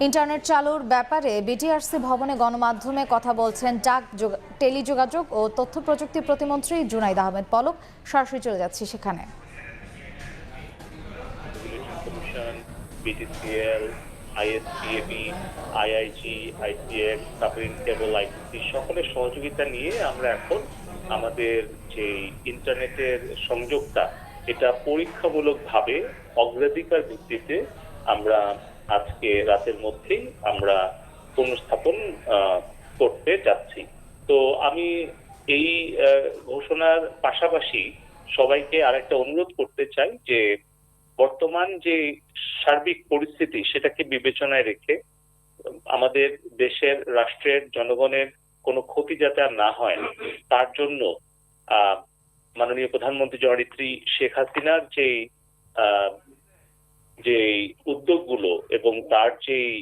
Internet চালুর ব্যাপারে BTRC ভবনে গণমাধ্যমে কথা বলছেন ডাক যোগা- টেলিযোগাযোগ ও তথ্য প্রযুক্তি প্রতিমন্ত্রী জুনাইদ আহমেদ পলক। সরাসরি চলে যাচ্ছি সেখানে। BTCL ISPAB IIG ICF submarine cable ICC সকলের সহযোগিতা নিয়ে আমরা এখন আমাদের যে ইন্টারনেটের সংযোগটা, এটা পরীক্ষামূলকভাবে অগ্রাধিকার ভিত্তিতে আমরা আজকে রাতের মধ্যেই আমরা পুনঃস্থাপন করতে যাচ্ছি। তো আমি এই ঘোষণার পাশাপাশি সবাইকে আরেকটা অনুরোধ করতে চাই যে বর্তমান যে সার্বিক পরিস্থিতি সেটাকে বিবেচনায় রেখে আমাদের দেশের রাষ্ট্রের জনগণের কোনো ক্ষতি যাতে আর না হয়, তার জন্য মাননীয় প্রধানমন্ত্রী জননেত্রী শেখ হাসিনার যে যে উদ্যোগগুলো এবং তার যে